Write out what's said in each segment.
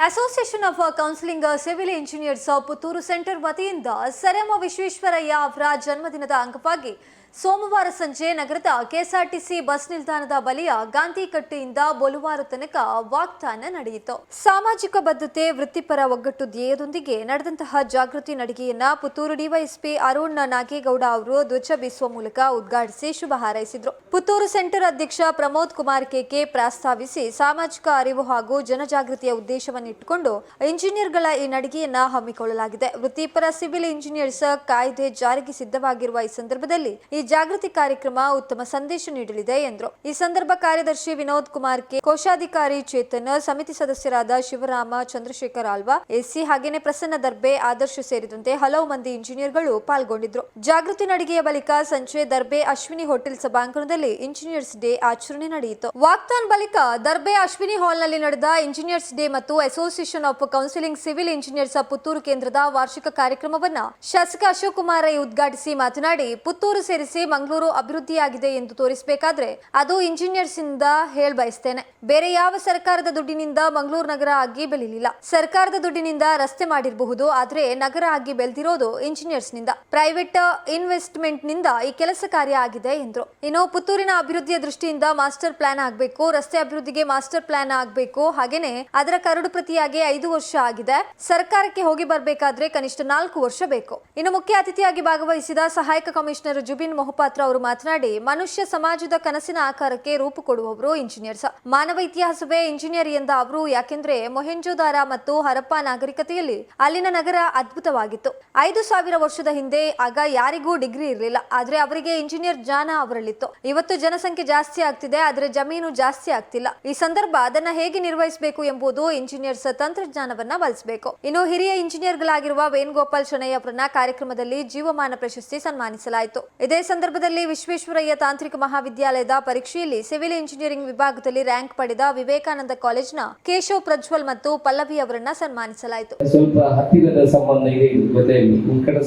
Association of counselling civil engineers Puttur centre ವತಿಯಿಂದ ಸರಮ ವಿಶ್ವೇಶ್ವರಯ್ಯ ಅವರ ಜನ್ಮದಿನದ ಅಂಗವಾಗಿ ಸೋಮವಾರ ಸಂಜೆ ನಗರದ ಕೆಎಸ್ಆರ್ಟಿಸಿ ಬಸ್ ನಿಲ್ದಾಣದ ಬಳಿಯ ಗಾಂಧಿ ಕಟ್ಟೆಯಿಂದ ಬೊಲುವಾರು ತನಕ ವಾಗ್ದಾನ ನಡೆಯಿತು. ಸಾಮಾಜಿಕ ಬದ್ಧತೆ ವೃತ್ತಿಪರ ಒಗ್ಗಟ್ಟು ಧ್ಯೇಯದೊಂದಿಗೆ ನಡೆದಂತಹ ಜಾಗೃತಿ ನಡಿಗೆಯನ್ನ ಪುತ್ತೂರು ಡಿವೈಎಸ್ಪಿ ಅರುಣ್ ನಾಗೇಗೌಡ ಅವರು ಧ್ವಜ ಬೀಸುವ ಮೂಲಕ ಉದ್ಘಾಟಿಸಿ ಶುಭ ಹಾರೈಸಿದರು. ಪುತ್ತೂರು ಸೆಂಟರ್ ಅಧ್ಯಕ್ಷ ಪ್ರಮೋದ್ ಕುಮಾರ್ ಕೆಕೆ ಪ್ರಸ್ತಾವಿಸಿ ಸಾಮಾಜಿಕ ಅರಿವು ಹಾಗೂ ಜನಜಾಗೃತಿಯ ಉದ್ದೇಶವನ್ನು ಇಟ್ಟುಕೊಂಡು ಇಂಜಿನಿಯರ್ಗಳ ಈ ನಡಿಗೆಯನ್ನ ಹಮ್ಮಿಕೊಳ್ಳಲಾಗಿದೆ. ವೃತ್ತಿಪರ, ಸಿವಿಲ್ ಇಂಜಿನಿಯರ್ಸ್ ಕಾಯ್ದೆ ಜಾರಿಗೆ ಸಿದ್ಧವಾಗಿರುವ ಈ ಸಂದರ್ಭದಲ್ಲಿ ಜಾಗೃತಿ ಕಾರ್ಯಕ್ರಮ ಉತ್ತಮ ಸಂದೇಶ ನೀಡಲಿದೆ ಎಂದರು. ಈ ಸಂದರ್ಭ ಕಾರ್ಯದರ್ಶಿ ವಿನೋದ್ ಕುಮಾರ್ ಕೆ, ಕೋಶಾಧಿಕಾರಿ ಚೇತನ್, ಸಮಿತಿ ಸದಸ್ಯರಾದ ಶಿವರಾಮ, ಚಂದ್ರಶೇಖರ್ ಆಲ್ವಾ ಎಸ್ಸಿ ಹಾಗೇನೇ ಪ್ರಸನ್ನ ದರ್ಬೆ, ಆದರ್ಶ ಸೇರಿದಂತೆ ಹಲವು ಮಂದಿ ಇಂಜಿನಿಯರ್ಗಳು ಪಾಲ್ಗೊಂಡಿದ್ರು ಜಾಗೃತಿ ನಡಿಗೆಯ ಬಳಿಕ ಸಂಜೆ ದರ್ಬೆ ಅಶ್ವಿನಿ ಹೋಟೆಲ್ ಸಭಾಂಗಣದಲ್ಲಿ ಇಂಜಿನಿಯರ್ಸ್ ಡೇ ಆಚರಣೆ ನಡೆಯಿತು. ವಾಕ್ತಾನ್ ಬಳಿಕ ದರ್ಬೆ ಅಶ್ವಿನಿ ಹಾಲ್ನಲ್ಲಿ ನಡೆದ ಇಂಜಿನಿಯರ್ಸ್ ಡೇ ಮತ್ತು association of counselling civil engineers Puttur ಕೇಂದ್ರದ ವಾರ್ಷಿಕ ಕಾರ್ಯಕ್ರಮವನ್ನ ಶಾಸಕ ಅಶೋಕ್ ಕುಮಾರ್ ಉದ್ಘಾಟಿಸಿ ಮಾತನಾಡಿ, ಪುತ್ತೂರು ಸೇರಿಸಿ ಮಂಗಳೂರು ಅಭಿವೃದ್ಧಿಯಾಗಿದೆ ಎಂದು ತೋರಿಸಬೇಕಾದ್ರೆ ಅದು ಇಂಜಿನಿಯರ್ಸ್ ಇಂದ ಹೇಳ್ ಬಯಸ್ತೇನೆ. ಬೇರೆ ಯಾವ ಸರ್ಕಾರದ ದುಡ್ಡಿನಿಂದ ಮಂಗಳೂರು ನಗರ ಆಗಿ ಬೆಳಿಲಿಲ್ಲ. ಸರ್ಕಾರದ ದುಡ್ಡಿನಿಂದ ರಸ್ತೆ ಮಾಡಿರಬಹುದು, ಆದ್ರೆ ನಗರ ಆಗಿ ಬೆಳೆದಿರೋದು ಇಂಜಿನಿಯರ್ಸ್ನಿಂದ. ಪ್ರೈವೇಟ್ ಇನ್ವೆಸ್ಟ್ಮೆಂಟ್ನಿಂದ ಈ ಕೆಲಸ ಕಾರ್ಯ ಆಗಿದೆ ಎಂದ್ರು. ಇನ್ನು ಪುತ್ತೂರಿನ ಅಭಿವೃದ್ಧಿಯ ದೃಷ್ಟಿಯಿಂದ ಮಾಸ್ಟರ್ ಪ್ಲಾನ್ ಆಗಬೇಕು, ರಸ್ತೆ ಅಭಿವೃದ್ಧಿಗೆ ಮಾಸ್ಟರ್ ಪ್ಲಾನ್ ಆಗಬೇಕು, ಹಾಗೇನೆ ಅದರ ಕರಡು ಪ್ರತಿಯಾಗಿ ಐದು ವರ್ಷ ಆಗಿದೆ. ಸರ್ಕಾರಕ್ಕೆ ಹೋಗಿ ಬರಬೇಕಾದ್ರೆ ಕನಿಷ್ಠ ನಾಲ್ಕು ವರ್ಷ ಬೇಕು. ಇನ್ನು ಮುಖ್ಯ ಅತಿಥಿಯಾಗಿ ಭಾಗವಹಿಸಿದ ಸಹಾಯಕ ಕಮಿಷನರ್ ಜುಬಿನ್ ಮೊಹಪಾತ್ರ ಅವರು ಮಾತನಾಡಿ, ಮನುಷ್ಯ ಸಮಾಜದ ಕನಸಿನ ಆಕಾರಕ್ಕೆ ರೂಪ ಕೊಡುವವರು ಇಂಜಿನಿಯರ್ಸ್. ಮಾನವ ಇತಿಹಾಸವೇ ಇಂಜಿನಿಯರ್ ಎಂದ ಅವರು, ಯಾಕೆಂದ್ರೆ ಮೊಹೆಂಜೋದಾರ ಮತ್ತು ಹರಪ್ಪ ನಾಗರಿಕತೆಯಲ್ಲಿ ಅಲ್ಲಿನ ನಗರ ಅದ್ಭುತವಾಗಿತ್ತು. ಐದು ಸಾವಿರ ವರ್ಷದ ಹಿಂದೆ ಆಗ ಯಾರಿಗೂ ಡಿಗ್ರಿ ಇರಲಿಲ್ಲ, ಆದ್ರೆ ಅವರಿಗೆ ಇಂಜಿನಿಯರ್ ಜ್ಞಾನ ಅವರಲ್ಲಿತ್ತು. ಇವತ್ತು ಜನಸಂಖ್ಯೆ ಜಾಸ್ತಿ ಆಗ್ತಿದೆ, ಆದ್ರೆ ಜಮೀನು ಜಾಸ್ತಿ ಆಗ್ತಿಲ್ಲ. ಈ ಸಂದರ್ಭ ಅದನ್ನ ಹೇಗೆ ನಿರ್ವಹಿಸಬೇಕು ಎಂಬುದು ಇಂಜಿನಿಯರ್ಸ್ ತಂತ್ರಜ್ಞಾನವನ್ನ ಬಳಸಬೇಕು. ಇನ್ನು ಹಿರಿಯ ಇಂಜಿನಿಯರ್ಗಳಾಗಿರುವ ವೇಣುಗೋಪಾಲ್ ಶೆಣೈ ಅವರನ್ನ ಕಾರ್ಯಕ್ರಮದಲ್ಲಿ ಜೀವಮಾನ ಪ್ರಶಸ್ತಿ ಸನ್ಮಾನಿಸಲಾಯಿತು. ಇದೇ ಸಂದರ್ಭದಲ್ಲಿ ವಿಶ್ವೇಶ್ವರಯ್ಯ ತಾಂತ್ರಿಕ ಮಹಾವಿದ್ಯಾಲಯದ ಪರೀಕ್ಷೆಯಲ್ಲಿ ಸಿವಿಲ್ ಇಂಜಿನಿಯರಿಂಗ್ ವಿಭಾಗದಲ್ಲಿ ರ್ಯಾಂಕ್ ಪಡೆದ ವಿವೇಕಾನಂದ ಕಾಲೇಜ್ನ ಕೇಶವ್ ಪ್ರಜ್ವಲ್ ಮತ್ತು ಪಲ್ಲವಿ ಅವರನ್ನ ಸನ್ಮಾನಿಸಲಾಯಿತು. ಸ್ವಲ್ಪ ಹತ್ತಿರದ ಸಂಬಂಧ ಇದೆ ಜೊತೆ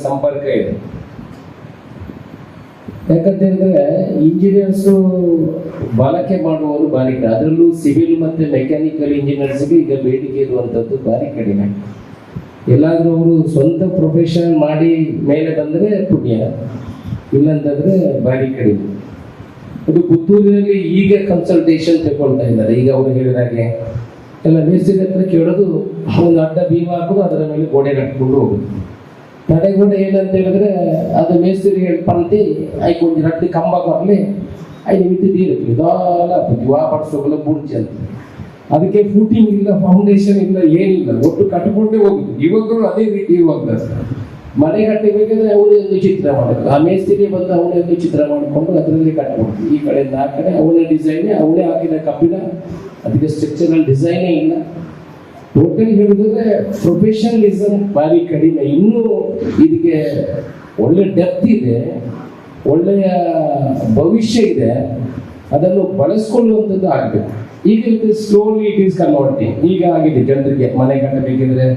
ಸಂಪರ್ಕ ಇದೆ. ಇಂಜಿನಿಯರ್ಸ್ ಬಳಕೆ ಮಾಡುವವರು ಬಾರಿ ಅದರಲ್ಲೂ ಸಿವಿಲ್ ಮತ್ತೆ ಮೆಕ್ಯಾನಿಕಲ್ ಇಂಜಿನಿಯರ್ಸ್ಗೆ ಈಗ ಬೇಡಿಕೆ ಇರುವಂತದ್ದು ಬಾರಿ ಕಡಿಮೆ. ಎಲ್ಲಾದ್ರೂ ಅವರು ಸ್ವಂತ ಪ್ರೊಫೆಷನ್ ಮಾಡಿ ಮೇಲೆ ಬಂದ್ರೆ ಪುಣ್ಯ. ಇಲ್ಲಂತಂದ್ರೆ ಬಾಡಿ ಕಡಿಮೆ ಅದು ಪುತ್ತೂರಿನಲ್ಲಿ ಈಗ ಕನ್ಸಲ್ಟೇಷನ್ ತಗೊಳ್ತಾ ಇದ್ದಾರೆ. ಈಗ ಅವರು ಹೇಳಿದಾಗೆ ಎಲ್ಲ ಮೇಸ್ತ್ರಿ ಹತ್ರ ಕೇಳೋದು, ಒಂದು ಅಡ್ಡ ಭೀಮ ಹಾಕೋದು, ಅದರ ಮೇಲೆ ಗೋಡೆ ಕಟ್ಕೊಂಡು ಹೋಗುದು. ತಡೆಗೋಡೆ ಏನಂತ ಹೇಳಿದ್ರೆ, ಅದು ಮೇಸ್ತ್ರಿ ಹೇಳ್ಪಂತಿ ಐಕೊಂದು ರಟ್ಟಿ ಕಂಬ ಬರಲಿ, ಐದು ಮಿತಿ ಇರುತ್ತೆ ಇದಾಲ ವಾ ಪಡಿಸೋಗಲ್ಲ ಬುಡ್ಜಿ ಅಂತ. ಅದಕ್ಕೆ ಫೂಟಿಂಗ್ ಇಲ್ಲ ಫೌಂಡೇಶನ್ ಇಲ್ಲ, ಏನಿಲ್ಲ. ಒಟ್ಟು ಕಟ್ಕೊಂಡೇ ಹೋಗುದು. ಇವಾಗಲೂ ಅದೇ ರೀತಿ ಇವಾಗ ಮನೆ ಕಟ್ಟಬೇಕಾದ್ರೆ ಅವನೇ ಒಂದು ಚಿತ್ರ ಮಾಡಬೇಕು. ಆ ಮೇಸ್ತಿರಿ ಬಂದು ಅವನೇ ಒಂದು ಚಿತ್ರ ಮಾಡಿಕೊಂಡು ಅದರಲ್ಲಿ ಕಟ್ಟಬೇಕು ಈ ಕಡೆಯಿಂದ ಆ ಕಡೆ ಅವನೇ ಡಿಸೈನ್ ಅವನೇ ಹಾಕಿದ ಕಬ್ಬಿಣ. ಅದಕ್ಕೆ ಸ್ಟ್ರಕ್ಚರಲ್ ಡಿಸೈನೇ ಇಲ್ಲ. ಟೋಟಲ್ ಹೇಳಿದ್ರೆ ಪ್ರೊಫೆಷನಲಿಸಮ್ ಭಾರಿ ಕಡಿಮೆ. ಇನ್ನೂ ಇದಕ್ಕೆ ಒಳ್ಳೆ ಡೆಪ್ತ್ ಇದೆ, ಒಳ್ಳೆಯ ಭವಿಷ್ಯ ಇದೆ. ಅದನ್ನು ಬಳಸ್ಕೊಳ್ಳುವಂಥದ್ದು ಆಗಬೇಕು. ಈಗ ಇದು ಸ್ಲೋಲಿ ಇಟ್ ಈಸ್ ಕನ್ವರ್ಟಿಂಗ್ ಈಗ ಆಗಿದೆ. ಜನರಿಗೆ ಮನೆ ಕಟ್ಟಬೇಕಿದ್ರೆ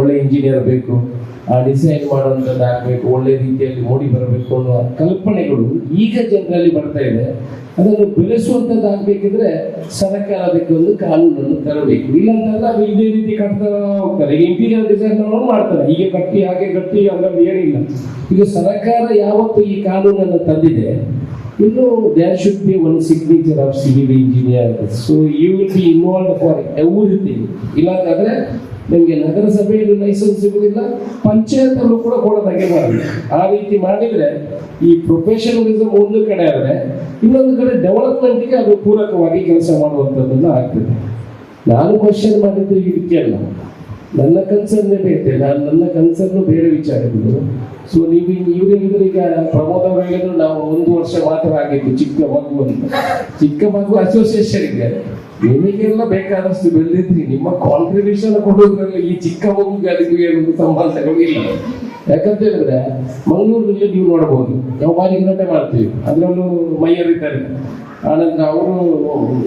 ಒಳ್ಳೆ ಇಂಜಿನಿಯರ್ ಬೇಕು. ಡಿಸೈನ್ ಮಾಡುವಂಥದ್ದು ಆಗಬೇಕು, ಒಳ್ಳೆ ರೀತಿಯಲ್ಲಿ ಓಡಿ ಬರಬೇಕು ಅನ್ನುವ ಕಲ್ಪನೆಗಳು ಈಗ ಜನರಲ್ಲಿ ಬರ್ತಾ ಇದೆ. ಅದನ್ನು ಬೆಳೆಸುವಂಥದ್ದು ಆಗ್ಬೇಕಿದ್ರೆ ಸರ್ಕಾರ ಅದಕ್ಕೆ ಒಂದು ಕಾನೂನನ್ನು ತರಬೇಕು. ಇಲ್ಲಾಂತಂದ್ರೆ ಅದು ಇದೇ ರೀತಿ ಕಟ್ತಾ ಹೋಗ್ತಾರೆ. ಈಗ ಇಂಟೀರಿಯರ್ ಡಿಸೈನ್ ಮಾಡ್ತಾರೆ. ಹೀಗೆ ಕಟ್ಟಿ, ಹಾಗೆ ಕಟ್ಟಿ ಅದರಲ್ಲಿ ಏನಿಲ್ಲ. ಈಗ ಸರ್ಕಾರ ಯಾವತ್ತು ಈ ಕಾನೂನನ್ನು ತಂದಿದೆ. ಇನ್ನು there should be one signature of civil engineer so you will be involve for everything ಇಲ್ಲಾಂತಂದ್ರೆ ನಿಮಗೆ ನಗರಸಭೆಯಲ್ಲಿ ಲೈಸೆನ್ಸ್ ಸಿಗುವುದಿಲ್ಲ ಪಂಚಾಯತ್ ಅಲ್ಲೂ ಕೂಡ ಕೊಡೋದಾಗೆ ಮಾಡಿ ಆ ರೀತಿ ಮಾಡಿದ್ರೆ ಈ ಪ್ರೊಫೆಷನಲಿಸಮ್ ಒಂದು ಕಡೆ ಆದರೆ ಇನ್ನೊಂದು ಕಡೆ ಡೆವಲಪ್ಮೆಂಟ್ಗೆ ಅದು ಪೂರಕವಾಗಿ ಕೆಲಸ ಮಾಡುವಂಥದ್ದನ್ನು ಆಗ್ತದೆ. ನಾನು ಕ್ವಶನ್ ಮಾಡಿದ್ದು ಇದಕ್ಕೆ ಅಲ್ಲ. ನನ್ನ ಕನ್ಸರ್ನ್ ಬೇರೆ, ನಾನು ನನ್ನ ಕನ್ಸರ್ನ್ ಬೇರೆ ವಿಚಾರಗಳು. ಸೊ ನೀವು ಇವ್ರು ಹೇಳಿದ್ರೆ ಈಗ ಪ್ರಮೋದ್ ಅವರು ಹೇಳಿದ್ರು ನಾವು ಒಂದು ವರ್ಷ ಮಾತ್ರ ಆಗಿತ್ತು ಚಿಕ್ಕ ಮಗು ಅಂತ. ಚಿಕ್ಕ ಮಗು ಅಸೋಸಿಯೇಷನ್ ಇದೆ. ನಿಮಗೆಲ್ಲ ಬೇಕಾದಷ್ಟು ಬೆಳೆದಿದ್ರಿ ನಿಮ್ಮ ಕಾಂಟ್ರಿಬ್ಯೂಷನ್ ಕೊಡೋದ್ರಲ್ಲಿ ಈ ಚಿಕ್ಕ ಮಗುಗೆ ಅದಕ್ಕೂ ಏನು ಸಂಬಂಧ ಇಲ್ಲ ಯಾಕಂತ ಹೇಳಿದ್ರೆ, ಮಂಗಳೂರಿನಲ್ಲಿ ನೀವು ನೋಡಬಹುದು ನಾವು ಬಾರಿ ಗಲಾಟೆ ಮಾಡ್ತೀವಿ. ಅದರಲ್ಲೂ ಮೈಯರಿದ್ದಾರೆ ಆನಂತರ ಅವರು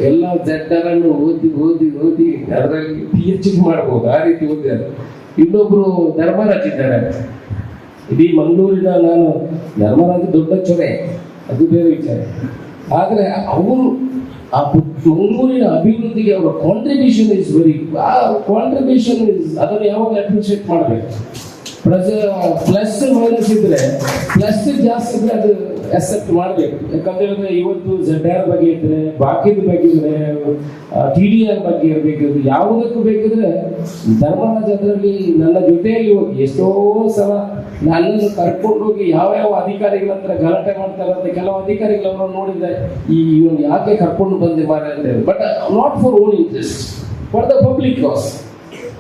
ಎಲ್ಲ ಜಡ್ಡರನ್ನು ಓದಿ ಓದಿ ಓದಿ ಅದರಲ್ಲಿ ಪಿ ಎಚ್ ಡಿ ಮಾಡಬಹುದು ಆ ರೀತಿ ಓದಿದ್ದಾರೆ. ಇನ್ನೊಬ್ರು ಧರ್ಮರಾಜ್ ಇದ್ದಾರೆ. ಇಡೀ ಮಂಗಳೂರಿನ ನಾನು ಧರ್ಮರಾಜ್ ದೊಡ್ಡ ಚೊರೆ. ಅದು ಬೇರೆ ವಿಚಾರ. ಆದರೆ ಅವರು ಆ ಪುತ್- ಮಂಗಳೂರಿನ ಅಭಿವೃದ್ಧಿಗೆ ಅವರ ಕಾಂಟ್ರಿಬ್ಯೂಷನ್ ಇಸ್ ವೆರಿ ಆ ಕಾಂಟ್ರಿಬ್ಯೂಷನ್ ಇಸ್ ಅದನ್ನು ಯಾವಾಗ ಅಪ್ರಿಷಿಯೇಟ್ ಮಾಡಬೇಕು ಪ್ಲಸ್ ಪ್ಲಸ್ ಮೈನಸ್ ಇದ್ರೆ ಪ್ಲಸ್ ಜಾಸ್ತಿ ಇದ್ರೆ ಅದು ಎಕ್ಸೆಪ್ಟ್ ಮಾಡ್ಬೇಕು. ಯಾಕಂದ್ರೆ ಹೇಳಿದ್ರೆ ಇವತ್ತು ಆರ್ ಬಗ್ಗೆ ಇದ್ರೆ, ಬಾಕಿದ ಬಗ್ಗೆ ಇದ್ರೆ ಟಿ ಡಿ ಆರ್ ಬಗ್ಗೆ ಇರಬೇಕಿದ್ರೆ ಯಾವುದಕ್ಕೂ ಬೇಕಿದ್ರೆ ಧರ್ಮರಾಜ್ ಅದರಲ್ಲಿ ನನ್ನ ಜೊತೆಯಲ್ಲಿ ಹೋಗಿ, ಎಷ್ಟೋ ಸಲ ನನ್ನನ್ನು ಕರ್ಕೊಂಡು ಹೋಗಿ ಯಾವ ಯಾವ ಅಧಿಕಾರಿಗಳ ಹತ್ರ ಗಲಾಟೆ ಮಾಡ್ತಾರೆ ಅಂತ ಕೆಲವು ಅಧಿಕಾರಿಗಳನ್ನ ನೋಡಿದ್ರೆ, ಈ ಇವನು ಯಾಕೆ ಕರ್ಕೊಂಡು ಬಂದೆ ಅಂತ but not for own interest for the public cause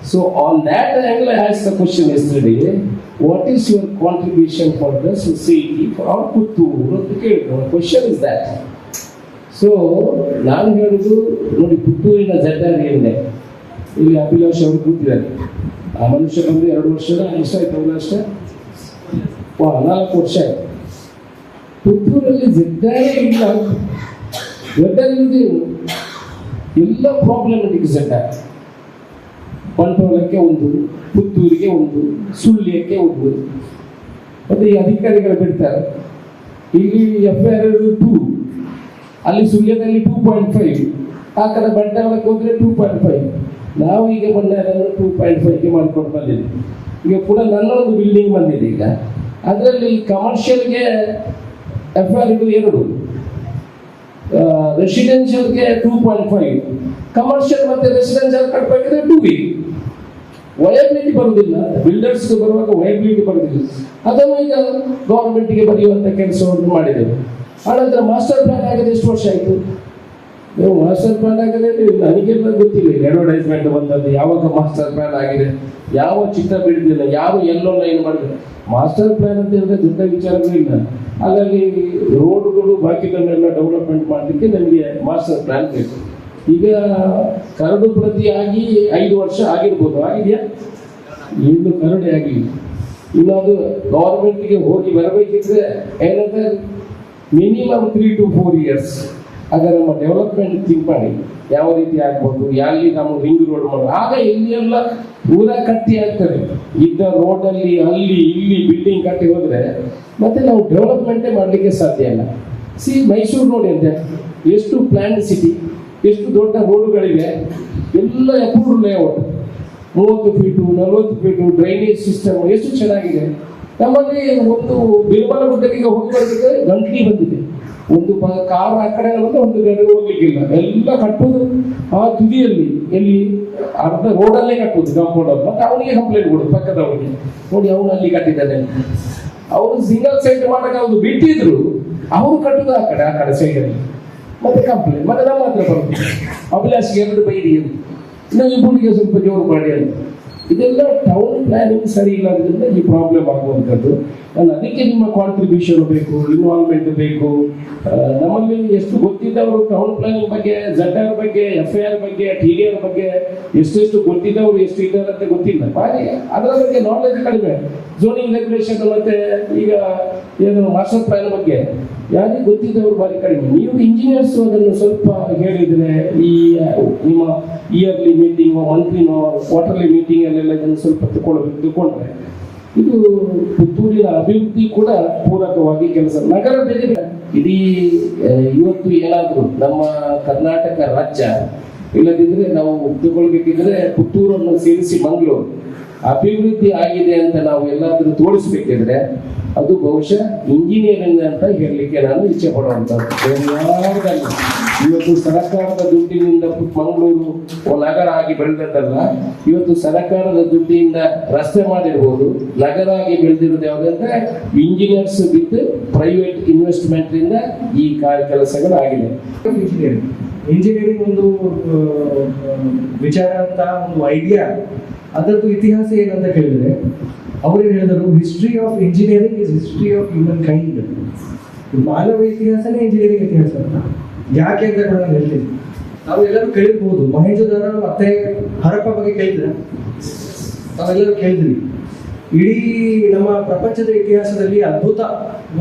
So on that angle, I asked the question yesterday, what is your contribution for the society for our Puttur? Okay, the question is that. So ನಾನು ಹೇಳುದು ನೋಡಿ ಪುತ್ತೂರಿನ ಜಡ್ಡಾರಿ ಏನಿದೆ ಇಲ್ಲಿ ಅಭಿಲಾಷ್ ಅವರು ಕೂತಿದ್ದಾರೆ ಆ ಮನುಷ್ಯ ಬಂದು ಎರಡು ವರ್ಷದ ಎಷ್ಟಾಯ್ತು ಅವನ ಅಷ್ಟೇ ವಾ ನಾಲ್ಕು ವರ್ಷ ಆಯ್ತು ಪುತ್ತೂರಲ್ಲಿ ಜಡ್ಡಾರಿ ಇಲ್ಲ ಜಡ್ಡಾರಿ ಇರುವುದೇನು ಎಲ್ಲ ಪ್ರಾಬ್ಲಮೆಟಿಕ್ ಜಡ್ಡಾರಿ ಬಂಟ್ವಾಳಕ್ಕೆ ಒಂದು, ಪುತ್ತೂರಿಗೆ ಒಂದು, ಸುಳ್ಯಕ್ಕೆ ಒಂದು. ಮತ್ತೆ ಈ ಅಧಿಕಾರಿಗಳು ಬಿಡ್ತಾರೆ. ಇಲ್ಲಿ ಎಫ್ ಐ ಆರ್ ಟೂ ಅಲ್ಲಿ ಸುಳ್ಯದಲ್ಲಿ ಟೂ ಪಾಯಿಂಟ್ ಫೈವ್ ಆ ಕಡೆ ಬಂಟ್ವಾಳಕ್ಕೆ ಹೋದ್ರೆ ಟೂ ಪಾಯಿಂಟ್ ಫೈವ್ ನಾವು ಈಗ ಬಂಡಾರ ಟೂ ಪಾಯಿಂಟ್ ಫೈವ್ಗೆ ಮಾಡ್ಕೊಂಡು ಬಂದಿದ್ವಿ. ಈಗ ಕೂಡ ನನ್ನ ಒಂದು ಬಿಲ್ಡಿಂಗ್ ಬಂದಿದೆ ಈಗ. ಅದರಲ್ಲಿ ಕಮರ್ಷಿಯಲ್ಗೆ ಎಫ್ ಆರ್ ಎರಡು. ರೆಸಿಡೆನ್ಷಿಯಲ್ಗೆ ಟೂ ಪಾಯಿಂಟ್ ಫೈವ್ ಕಮರ್ಷಿಯಲ್ ಮತ್ತೆ ರೆಸಿಡೆನ್ಷಿಯಲ್ ಕಟ್ಟಬೇಕಿದ್ರೆ ಟೂ ವಿ ವಯಬಿಲಿಟಿ ಬರುವುದಿಲ್ಲ ಬಿಲ್ಡರ್ಸ್ ಬರುವಾಗ ವಯಬಿಲಿಟಿ ಬರುವುದಿಲ್ಲ ಅದನ್ನು ಈಗ ಗೌರ್ಮೆಂಟ್ಗೆ ಬರೆಯುವಂಥ ಕೆಲಸವನ್ನು ಮಾಡಿದೆವು ಆನಂತರ ಮಾಸ್ಟರ್ ಪ್ಲಾನ್ ಆಗಿದೆ ಎಷ್ಟು ವರ್ಷ ಆಯಿತು? ನೀವು ಮಾಸ್ಟರ್ ಪ್ಲಾನ್ ಆಗದೆ ನನಗೆಲ್ಲ ಗೊತ್ತಿಲ್ಲ. ಅಡ್ವರ್ಟೈಸ್ಮೆಂಟ್ ಬಂದದ್ದು ಯಾವಾಗ ಮಾಸ್ಟರ್ ಪ್ಲಾನ್ ಆಗಿದೆ? ಯಾವ ಚಿತ್ರ ಬಿಡುದಿಲ್ಲ, ಯಾವ ಎಲ್ಲೋ ಲೈನ್ ಮಾಡಿದ್ರು. ಮಾಸ್ಟರ್ ಪ್ಲಾನ್ ಅಂತ ಹೇಳಿದ್ರೆ ದೊಡ್ಡ ವಿಚಾರಗಳು ಇಲ್ಲ. ಹಾಗಾಗಿ ರೋಡ್ಗಳು ಬಾಕಿಗಳನ್ನೆಲ್ಲ ಡೆವಲಪ್ಮೆಂಟ್ ಮಾಡಲಿಕ್ಕೆ ನಮಗೆ ಮಾಸ್ಟರ್ ಪ್ಲಾನ್ ಬೇಕು. ಈಗ ಕರಡು ಪ್ರತಿಯಾಗಿ ಐದು ವರ್ಷ ಆಗಿರ್ಬೋದು. ಆಗಿದೆಯಾ? ಇನ್ನು ಕರಡೆ ಆಗಲಿಲ್ಲ ಇನ್ನು ಅದು ಗೌರ್ಮೆಂಟ್ಗೆ ಹೋಗಿ ಬರಬೇಕಿದ್ರೆ ಏನಂದ್ರೆ minimum three to four years ಆಗ ನಮ್ಮ ಡೆವಲಪ್ಮೆಂಟ್ ಥಿಂಕ್ ಮಾಡಿ ಯಾವ ರೀತಿ ಆಗ್ಬೋದು ಎಲ್ಲಿ ನಾವು ರಿಂಗ್ ರೋಡ್ ಮಾಡೋದು, ಆಗ ಎಲ್ಲಿ ಎಲ್ಲ ಊರ ಕಟ್ಟಿ ಆಗ್ತದೆ. ಇದ್ದ ರೋಡಲ್ಲಿ ಅಲ್ಲಿ ಇಲ್ಲಿ ಬಿಲ್ಡಿಂಗ್ ಕಟ್ಟಿ ಹೋದರೆ ಮತ್ತೆ ನಾವು ಡೆವಲಪ್ಮೆಂಟೇ ಮಾಡಲಿಕ್ಕೆ ಸಾಧ್ಯ ಇಲ್ಲ. ಸಿ ಮೈಸೂರು ನೋಡಿ ಅಂತೆ ಎಷ್ಟು ಪ್ಲಾನ್ ಸಿಟಿ ಎಷ್ಟು ದೊಡ್ಡ ರೋಡುಗಳಿವೆ ಎಲ್ಲ ಅಪ್ರೂವ್ಡ್ ಲೇಔಟ್ ಮೂವತ್ತು ಫೀಟು ನಲವತ್ತು ಫೀಟು ಡ್ರೈನೇಜ್ ಸಿಸ್ಟಮ್ ಎಷ್ಟು ಚೆನ್ನಾಗಿದೆ. ನಮ್ಮಲ್ಲಿ ಒಂದು ಬಿರುಮಲ ಗುಡ್ಡಕ್ಕೆ ಹೋಗಿ ಬರಲಿಕ್ಕೆ ಗಂಟ್ಲಿ ಬಂದಿದೆ. ಒಂದು ಕಾರು ಆ ಕಡೆ ಬಂದ್ರೆ ಒಂದು ಗಂಟೆ ಹೋಗ್ಲಿಕ್ಕಿಲ್ಲ. ಎಲ್ಲ ಕಟ್ಟುವುದು ಆ ತುದಿಯಲ್ಲಿ ಎಲ್ಲಿ ಅರ್ಧ ರೋಡಲ್ಲೇ ಕಟ್ಟುವುದು ಕಾಂಪೌಂಡ್ ಮತ್ತೆ ಅವನಿಗೆ ಕಂಪ್ಲೇಂಟ್ ಕೊಡುದು ಪಕ್ಕದವನಿಗೆ. ನೋಡಿ, ಅವನು ಅಲ್ಲಿ ಕಟ್ಟಿದ್ದಾನೆ. ಅವರು ಸಿಂಗಲ್ ಸೈಡ್ ಮಾಡಕ್ಕೆ ಅವ್ರು ಬಿಟ್ಟಿದ್ರು. ಅವರು ಕಟ್ಟುದು ಆ ಕಡೆ ಆ ಕಡೆ ಸೈಡಲ್ಲಿ ಮತ್ತೆ ಕಂಪ್ಲೇಂಟ್ ಮತ್ತೆ ನಮ್ಮ ಹತ್ರ ಬರುತ್ತೆ ಅಭಿಲಾಷಿಗೆ ಎರಡು ಬೈಡಿ ಇನ್ನು ಇಬ್ಬರಿಗೆ ಸ್ವಲ್ಪ ಜೋರು ಮಾಡಿ ಅಂತ. ಇದೆಲ್ಲ ಟೌನ್ ಪ್ಲಾನಿಂಗ್ ಸರಿ ಇಲ್ಲದ್ರಿಂದ ಈ ಪ್ರಾಬ್ಲಮ್ ಆಗುವಂಥದ್ದು. ನಾನು ಅದಕ್ಕೆ ನಿಮ್ಮ ಕಾಂಟ್ರಿಬ್ಯೂಷನ್ ಬೇಕು ಇನ್ವಾಲ್ವ್ಮೆಂಟ್ ಬೇಕು. ನಮ್ಮಲ್ಲಿ ಎಷ್ಟು ಗೊತ್ತಿದ್ದವರು ಟೌನ್ ಪ್ಲಾನಿಂಗ್ ಬಗ್ಗೆ ಜಡ್ ಆರ್ ಬಗ್ಗೆ ಎಫ್ ಐ ಆರ್ ಬಗ್ಗೆ ಟಿ ಡಿ ಆರ್ ಬಗ್ಗೆ ಎಷ್ಟೆಷ್ಟು ಗೊತ್ತಿದ್ದವರು ಎಷ್ಟು ಇದ್ದಾರೆ ಅಂತ ಗೊತ್ತಿಲ್ಲ. ಬಾರಿ ಅದರ ಬಗ್ಗೆ ನಾಲೆಜ್ ಕಡಿಮೆ. ಝೋನಿಂಗ್ ರೆಗ್ಯುಲೇಷನ್ ಮತ್ತೆ ಈಗ ಏನು ಮಾಸ್ಟರ್ ಪ್ಲಾನ್ ಬಗ್ಗೆ ಯಾರಿಗೆ ಗೊತ್ತಿದ್ದವರು ಬಾರಿ ಕಡಿಮೆ ನೀವು ಇಂಜಿನಿಯರ್ಸ್ ಅದನ್ನು ಸ್ವಲ್ಪ ಹೇಳಿದ್ರೆ ಈ, ನಿಮ್ಮ ಇಯರ್ಲಿ ಮೀಟಿಂಗ್ ಮಂತ್ಲಿನೋ ಕ್ವಾರ್ಟರ್ಲಿ ಮೀಟಿಂಗ್ ಅಲ್ಲೆಲ್ಲ ಇದನ್ನು ಸ್ವಲ್ಪ ತಗೊಳ್ಬೇಕು ತಗೊಂಡ್ರೆ ಇದು ಪುತ್ತೂರಿನ ಅಭಿವೃದ್ಧಿ ಕೂಡ ಪೂರಕವಾಗಿ ಕೆಲಸ ನಗರದಲ್ಲಿ. ಇಡೀ ಇವತ್ತು ಏನಾದರೂ ನಮ್ಮ ಕರ್ನಾಟಕ ರಾಜ್ಯ ಇಲ್ಲದಿದ್ರೆ ನಾವು ತಗೊಳ್ಬೇಕಿದ್ರೆ ಪುತ್ತೂರನ್ನು ಸೇರಿಸಿ ಮಂಗಳೂರು ಅಭಿವೃದ್ಧಿ ಆಗಿದೆ ಅಂತ ನಾವು ಎಲ್ಲಾದ್ರೂ ತೋರಿಸ್ಬೇಕಿದ್ರೆ ಅದು ಬಹುಶಃ ಇಂಜಿನಿಯರಿಂಗ್ ಅಂತ ಹೇಳಲಿಕ್ಕೆ ನಾನು ಇಚ್ಛೆ ಪಡುವಂಥದ್ದು. ಇವತ್ತು ಸರ್ಕಾರದ ದುಡ್ಡಿನಿಂದ ಮಂಗಳೂರು ನಗರ ಆಗಿ ಬೆಳೆದದ್ದಲ್ಲ, ಇವತ್ತು ಸರ್ಕಾರದ ದುಡ್ಡಿನಿಂದ ರಸ್ತೆ ಮಾಡಿರ್ಬೋದು, ನಗರ ಆಗಿ ಬೆಳೆದಿರೋದು ಯಾವುದಂದ್ರೆ ಇಂಜಿನಿಯರ್ಸ್ ವಿತ್ ಪ್ರೈವೇಟ್ ಇನ್ವೆಸ್ಟ್ಮೆಂಟ್ ಇಂದ ಈ ಕಾರ್ಯ ಕೆಲಸಗಳು ಆಗಿದೆ ಇಂಜಿನಿಯರಿಂಗ್. ಇಂಜಿನಿಯರಿಂಗ್ ಒಂದು ವಿಚಾರ ಅಂತ ಒಂದು ಐಡಿಯಾ. ಅದರದ್ದು ಇತಿಹಾಸ ಏನಂತ ಕೇಳಿದ್ರೆ, ಅವರೇನು ಹೇಳಿದರು history of engineering is history of humankind ಮಾನವ ಇತಿಹಾಸನೇ ಇಂಜಿನಿಯರಿಂಗ್ ಇತಿಹಾಸ ಅಂತ. ಯಾಕೆ ಅಂತ ಕೂಡ ನಾನು ಹೇಳ್ತೀನಿ. ನಾವು ಎಲ್ಲರೂ ಕೇಳಿರ್ಬೋದು. ಮಹೇಂದ್ರದಾರ ಮತ್ತೆ ಹರಪ್ಪ ಬಗ್ಗೆ ಕೇಳಿದ್ರೆ ನಾವೆಲ್ಲರೂ ಕೇಳಿದ್ವಿ. ಇಡೀ ನಮ್ಮ ಪ್ರಪಂಚದ ಇತಿಹಾಸದಲ್ಲಿ ಅದ್ಭುತ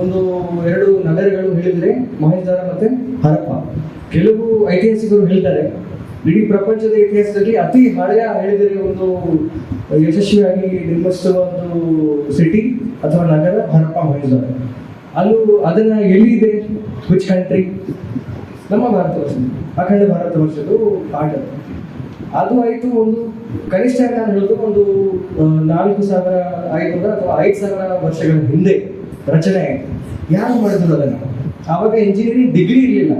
ಒಂದು ಎರಡು ನಗರಗಳು ಹೇಳಿದ್ರೆ ಮಹೇಂದ್ರ ಮತ್ತೆ ಹರಪ್ಪ. ಕೆಲವು ಐತಿಹಾಸಿಕರು ಹೇಳ್ತಾರೆ ಇಡೀ ಪ್ರಪಂಚದ ಇತಿಹಾಸದಲ್ಲಿ ಅತಿ ಹಳೆಯ ಹೇಳಿದರೆ ಒಂದು ಯಶಸ್ವಿಯಾಗಿ ನಿರ್ಮಿಸುವ ಒಂದು ಸಿಟಿ ಅಥವಾ ನಗರ ಹರಪ್ಪ ಮೈಸೂರು ಅಲ್ಲೂ ಅದನ್ನ ಎಲ್ಲಿದೆ? ವಿಚ್ ಕಂಟ್ರಿ ನಮ್ಮ ಭಾರತ ವರ್ಷ. ಅಖಂಡ ಭಾರತ ವರ್ಷದ್ದು ಆಟ ಅದು ಆಯಿತು ಒಂದು ಕನಿಷ್ಠ ನಾನು ಹೇಳೋದು ಒಂದು ನಾಲ್ಕು ಸಾವಿರ ಐನೂರ ಅಥವಾ ಐದು ಸಾವಿರ ವರ್ಷಗಳ ಹಿಂದೆ ರಚನೆ ಆಯಿತು. ಯಾರು ಮಾಡಿದ್ರು ಅದನ್ನು? ಆವಾಗ ಇಂಜಿನಿಯರಿಂಗ್ ಡಿಗ್ರಿ ಇರಲಿಲ್ಲ.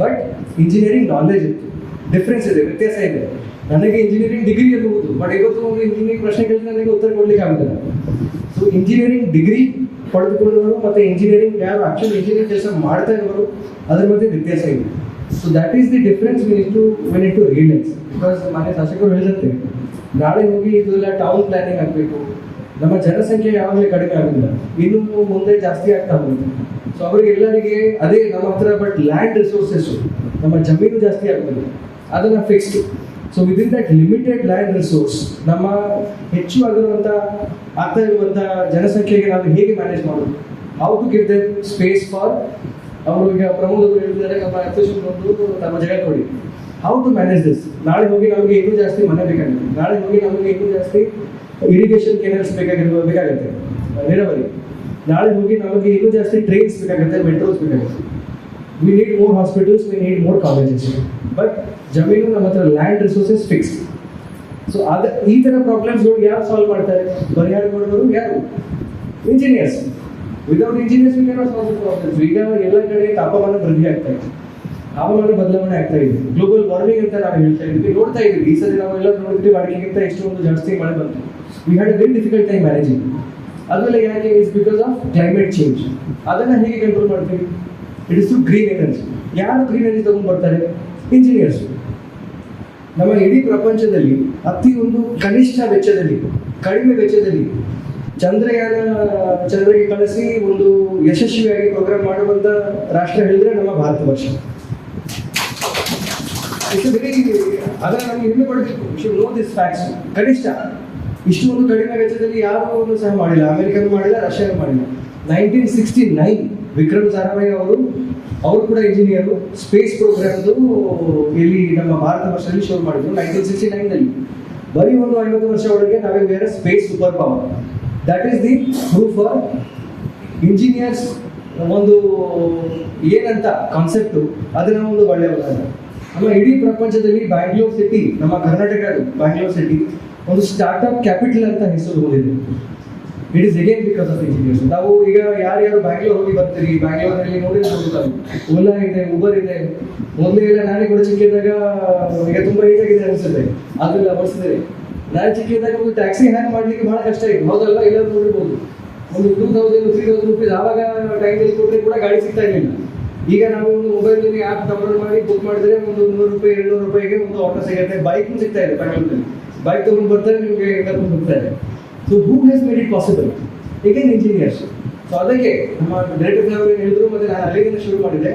ಬಟ್ ಇಂಜಿನಿಯರಿಂಗ್ ನಾಲೆಜ್ ಇತ್ತು. ಡಿಫ್ರೆನ್ಸ್ ಇದೆ, ವ್ಯತ್ಯಾಸ ಇದೆ. ನನಗೆ ಇಂಜಿನಿಯರಿಂಗ್ ಡಿಗ್ರಿ ಇರಬಹುದು ಬಟ್ ಇವತ್ತು ಒಂದು ಇಂಜಿನಿಯರಿಂಗ್ ಪ್ರಶ್ನೆ ಕೇಳಿದ್ರೆ ನನಗೆ ಉತ್ತರ ಕೊಡ್ಲಿಕ್ಕೆ ಆಗುದಿಲ್ಲ. ಸೊ ಇಂಜಿನಿಯರಿಂಗ್ ಡಿಗ್ರಿ ಪಡೆದುಕೊಂಡವರು ಮತ್ತು ಇಂಜಿನಿಯರಿಂಗ್ ಯಾರು ಆಕ್ಚುಲಿ ಇಂಜಿನಿಯರಿಂಗ್ ಕೆಲಸ ಮಾಡ್ತಾ ಇರೋರು ಅದ್ರ ಮಧ್ಯೆ ವ್ಯತ್ಯಾಸ ಇದೆ. So that is the difference we to when to realise because ಮನೆ ಶಾಸಕರು ಹೇಳಿರುತ್ತೆ ನಾಳೆ ಹೋಗಿ ಇದೆಲ್ಲ ಟೌನ್ ಪ್ಲಾನಿಂಗ್ ಆಗಬೇಕು. ನಮ್ಮ ಜನಸಂಖ್ಯೆ ಯಾವಾಗಲೇ ಕಡಿಮೆ ಆಗುದಿಲ್ಲ. ಇನ್ನು ಮುಂದೆ ಜಾಸ್ತಿ ಆಗ್ತಾ ಹೋಗುತ್ತೆ. ಸೊ ಅವರಿಗೆಲ್ಲರಿಗೆ ಅದೇ ನಮ್ಮ ಹತ್ರ ಬಟ್ ಲ್ಯಾಂಡ್ ರಿಸೋರ್ಸಸ್ಸು ನಮ್ಮ ಜಮೀನು ಜಾಸ್ತಿ ಆಗ್ತದೆ ಅದನ್ನ fixed so within that limited land resource ನಮ್ಮ ಹೆಚ್ಚು ಆಗಿರುವಂಥ ಆಗ್ತಾ ಇರುವಂಥ ಜನಸಂಖ್ಯೆಗೆ ನಾವು ಹೇಗೆ ಮ್ಯಾನೇಜ್ ಮಾಡೋದು? How to give that space for ಅವರು ಈಗ ಪ್ರಮೋದ್ ಹೇಳಿದ್ದಾರೆ ನಮ್ಮ ಅಸೋಸಿಯೇಷನ್ ಒಂದು ನಮ್ಮ ಜಾಗ ಕೊಡಿ. ಹೌ ಟು ಮ್ಯಾನೇಜ್ ದಿಸ್ ನಾಳೆ ಹೋಗಿ ನಮಗೆ ಇನ್ನೂ ಜಾಸ್ತಿ ಮನೆ ಬೇಕಾಗುತ್ತೆ. ನಾಳೆ ಹೋಗಿ ನಮಗೆ ಇನ್ನೂ ಜಾಸ್ತಿ ಇರಿಗೇಷನ್ ಕೆನಲ್ಸ್ ಬೇಕಾಗಿರುವ, ಬೇಕಾಗುತ್ತೆ. ನೀರಾವರಿ. ನಾಳೆ ಹೋಗಿ ನಮಗೆ ಇನ್ನೂ ಜಾಸ್ತಿ ಟ್ರೈನ್ಸ್ ಬೇಕಾಗುತ್ತೆ ಮೆಟ್ರೋಸ್ ಬೇಕಾಗುತ್ತೆ. We need more hospitals we need more colleges but ಜಮೀನು ನಮ್ಮ ಹತ್ರ ಲ್ಯಾಂಡ್ ರಿಸೋರ್ಸಸ್ ಫಿಕ್ಸ್ ಸೊ ಅದ ಈ ಥರ ಪ್ರಾಬ್ಲಮ್ಸ್ಗಳು ಯಾರು ಸಾಲ್ವ್ ಮಾಡ್ತಾರೆ? ಪರಿಹಾರ ಮಾಡೋರು ಯಾರು? ಇಂಜಿನಿಯರ್ಸ್ ವಿದೌಟ್ ಇಂಜಿನಿಯರ್ಸ್ ಪ್ರಾಬ್ಲಮ್ಸ್ ಈಗ ಎಲ್ಲ ಕಡೆ ತಾಪಮಾನ ವೃದ್ಧಿ ಆಗ್ತಾ ಇದೆ. ಹವಾಮಾನ ಬದಲಾವಣೆ ಆಗ್ತಾ ಇದೆ. ಗ್ಲೋಬಲ್ ವಾರ್ಮಿಂಗ್ ಅಂತ ನಾವು ಹೇಳ್ತಾ ಇದ್ವಿ ನೋಡ್ತಾ ಇದ್ವಿ ಈ ಸರಿ ನಾವೆಲ್ಲ ನೋಡಿದ್ವಿ ಅಡಿಕೆಗಿಂತ ಎಷ್ಟೊಂದು ಜಾಸ್ತಿ ಮಳೆ ಬಂತು. We had very difficult time managing ಅದರಲ್ಲಿ ಯಾಕೆ? Is because of climate change ಅದನ್ನ ಹೇಗೆ ಕಂಟ್ರೋಲ್ ಮಾಡ್ತೀವಿ? It is to green energy ಯಾರು ಗ್ರೀನ್ ಎನರ್ಜಿ ತಗೊಂಡ್ ಬರ್ತಾರೆ? ಇಂಜಿನಿಯರ್ಸ್ ನಮ್ಮ ಇಡೀ ಪ್ರಪಂಚದಲ್ಲಿ ಅತಿ ಒಂದು ಕನಿಷ್ಠ ವೆಚ್ಚದಲ್ಲಿ, ಕಡಿಮೆ ವೆಚ್ಚದಲ್ಲಿ ಚಂದ್ರಯಾನ, ಚಂದ್ರಗೆ ಕಳಿಸಿ ಒಂದು ಯಶಸ್ವಿಯಾಗಿ ಪ್ರೋಗ್ರಾಮ್ ಮಾಡುವಂತ ರಾಷ್ಟ್ರ ಹೇಳಿದ್ರೆ ನಮ್ಮ ಭಾರತ ವರ್ಷ. ಇಷ್ಟು ವೆರಿ ಅದನ್ನ ನಮಗೆ ಹೆಮ್ಮೆ ಪಡಬೇಕು. ನೋ ದಿಸ್ ಫ್ಯಾಕ್ಟ್ಸ್ ಕನಿಷ್ಠ ಇಷ್ಟು ಒಂದು ಕಡಿಮೆ ವೆಚ್ಚದಲ್ಲಿ ಯಾರು ಸಹ ಮಾಡಿಲ್ಲ. ಅಮೆರಿಕನ್ ಮಾಡಿಲ್ಲ, ರಷ್ಯಾನು ಮಾಡಿಲ್ಲ. Nineteen sixty nine Vikram Sarabhai ಅವರು ಅವರು ಕೂಡ ಇಂಜಿನಿಯರು ಸ್ಪೇಸ್ ಪ್ರೋಗ್ರಾಮ್ದು ಇಲ್ಲಿ ನಮ್ಮ ಭಾರತ ವರ್ಷದಲ್ಲಿ ಶುರು ಮಾಡಿದ್ರು ನೈನ್ಟೀನ್ ಸಿಕ್ಸ್ಟಿ ನೈನ್ನಲ್ಲಿ ಬರೀ ಒಂದು ಐವತ್ತು ವರ್ಷ ಒಳಗೆ ನಾವೇ ಬೇರೆ space super power that is the proof for engineers ಒಂದು ಏನಂತ ಕಾನ್ಸೆಪ್ಟು ಅದನ್ನ ಒಂದು ಒಳ್ಳೆಯ ಉದಾಹರಣೆ. ನಮ್ಮ ಇಡೀ ಪ್ರಪಂಚದಲ್ಲಿ ಬ್ಯಾಂಗ್ಳೂರ್ ಸಿಟಿ ನಮ್ಮ ಕರ್ನಾಟಕ ಬ್ಯಾಂಗ್ಳೂರ್ ಸಿಟಿ ಒಂದು ಸ್ಟಾರ್ಟ್ಅಪ್ ಕ್ಯಾಪಿಟಲ್ ಅಂತ ಹೆಸರು ಹೊಂದಿದೆ. It is again because of engineers ನಾವು ಈಗ ಯಾರ್ಯಾರು ಬ್ಯಾಂಗ್ಳೂರ್ ಹೋಗಿ ಬರ್ತೀರಿ ಬ್ಯಾಂಗ್ಳೂರಲ್ಲಿ ನೋಡಿ ನೋಡ್ತಾರೆ ಓಲಾ ಇದೆ ಉಬರ್ ಇದೆ. ಮೊದಲೇ ಎಲ್ಲ ನಾನೇ ಕೂಡ ಚಿಕ್ಕಿದ್ದಾಗ ಈಗ ತುಂಬಾ ಏಟಾಗಿದೆ ಅನಿಸುತ್ತೆ. ಅದೆಲ್ಲ ಬಳಸಿದ್ರೆ ನಾನು ಚಿಕ್ಕಿದ್ದಾಗ ಒಂದು ಟ್ಯಾಕ್ಸಿ ಹ್ಯಾಂಗ್ ಮಾಡ್ಲಿಕ್ಕೆ ಬಹಳ ಕಷ್ಟ ಇತ್ತು ಹೌದಲ್ಲ ಎಲ್ಲರೂ ನೋಡಿರ್ಬೋದು. ಒಂದು two thousand three thousand rupees ಆವಾಗ ಟೈಮಲ್ಲಿ ಕೊಟ್ಟರೆ ಕೂಡ ಗಾಡಿ ಸಿಗ್ತಾ ಇರಲಿಲ್ಲ. ಈಗ ನಾವು ಒಂದು ಮೊಬೈಲಲ್ಲಿ ಆ್ಯಪ್ ಡೌನ್ಲೋಡ್ ಮಾಡಿ ಬುಕ್ ಮಾಡಿದ್ರೆ ಒಂದು ನೂರು ರೂಪಾಯಿ, ಎರಡ್ನೂರು ರೂಪಾಯಿಗೆ ಒಂದು ಆಟೋ ಸಿಗುತ್ತೆ. ಬೈಕ್ ಸಿಗ್ತಾ ಇದೆ ಬೈಕ್ ತೊಗೊಂಡು ಬರ್ತಾರೆ, ನಿಮಗೆ ಕರ್ಕೊಂಡು ಹೋಗ್ತಾರೆ so who has made it possible ಏಕೆ ಇಂಜಿನಿಯರ್ಸ್ ಸೊ ಅದಕ್ಕೆ ನಮ್ಮ ಡೈರೆಕ್ಟರ್ ಅವರು ಹೇಳಿದ್ರು? ಮತ್ತೆ ನಾನು ಅಲ್ಲಿಂದ ಶುರು ಮಾಡಿದೆ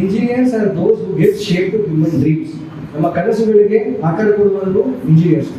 engineers are those who get shape to human dreams ನಮ್ಮ ಕನಸುಗಳಿಗೆ ಆಕಾರ ಕೊಡುವವರು ಇಂಜಿನಿಯರ್ಸ್